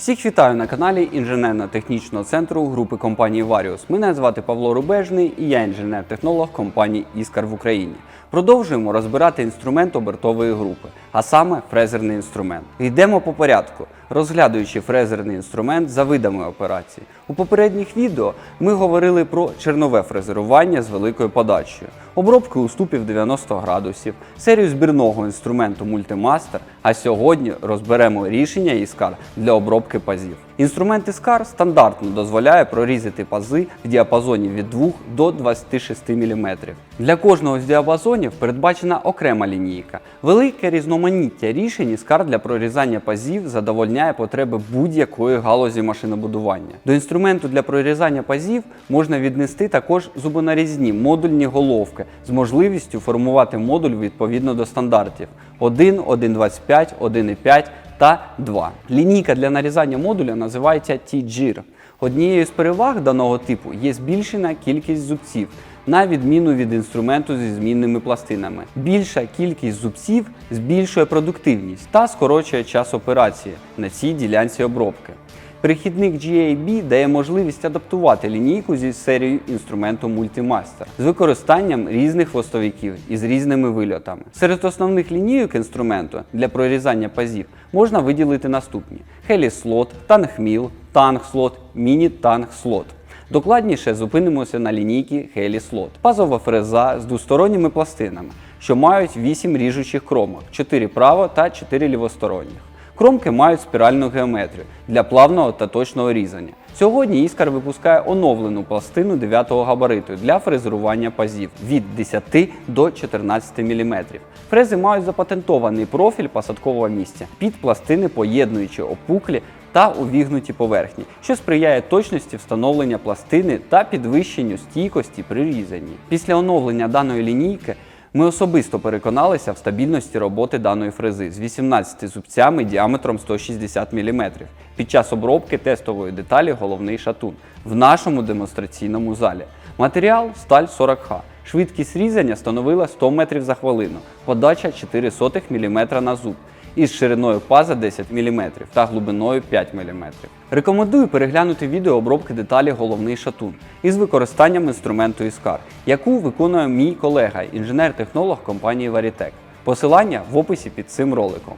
Всіх вітаю на каналі інженерно-технічного центру групи компанії Варіус. Мене звати Павло Рубежний і я інженер-технолог компанії Іскар в Україні. Продовжуємо розбирати інструмент обертової групи, а саме фрезерний інструмент. Йдемо по порядку, розглядаючи фрезерний інструмент за видами операції. У попередніх відео ми говорили про чернове фрезерування з великою подачею, обробки уступів 90 градусів, серію збірного інструменту Multimaster, а сьогодні розберемо рішення Іскар для обробки пазів. Інструмент Іскар стандартно дозволяє прорізати пази в діапазоні від 2 до 26 мм. Для кожного з діапазонів передбачена окрема лінійка. Велике різноманіття рішень Іскар для прорізання пазів задовольняє потреби будь-якої галузі машинобудування. До інструменту для прорізання пазів можна віднести також зубонарізні модульні головки з можливістю формувати модуль відповідно до стандартів 1, 1.25, 1.5 та 2. Лінійка для нарізання модуля називається T-Gir. Однією з переваг даного типу є збільшена кількість зубців, на відміну від інструменту зі змінними пластинами. Більша кількість зубців збільшує продуктивність та скорочує час операції на цій ділянці обробки. Перехідник GAB дає можливість адаптувати лінійку зі серією інструменту Multimaster з використанням різних хвостовиків із різними вильотами. Серед основних лінійок інструменту для прорізання пазів можна виділити наступні: Heli Slot, Tangmill, Tang Slot, Mini Tang Slot. Докладніше зупинимося на лінійці Heli Slot. Пазова фреза з двосторонніми пластинами, що мають 8 ріжучих кромок, 4 право та 4 лівосторонніх. Кромки мають спіральну геометрію для плавного та точного різання. Сьогодні Іскар випускає оновлену пластину 9-го габариту для фрезерування пазів від 10 до 14 мм. Фрези мають запатентований профіль посадкового місця під пластини, поєднуючи опуклі та увігнуті поверхні, що сприяє точності встановлення пластини та підвищенню стійкості при різанні. Після оновлення даної лінійки ми особисто переконалися в стабільності роботи даної фрези з 18 зубцями діаметром 160 мм під час обробки тестової деталі головний шатун в нашому демонстраційному залі. Матеріал сталь 40Х. Швидкість різання становила 100 метрів за хвилину, подача 0,04 мм на зуб із шириною паза 10 мм та глибиною 5 мм. Рекомендую переглянути відео обробки деталі головний шатун із використанням інструменту Іскар, яку виконує мій колега, інженер-технолог компанії Varitec. Посилання в описі під цим роликом.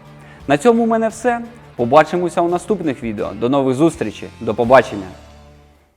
На цьому в мене все. Побачимося у наступних відео. До нових зустрічей. До побачення!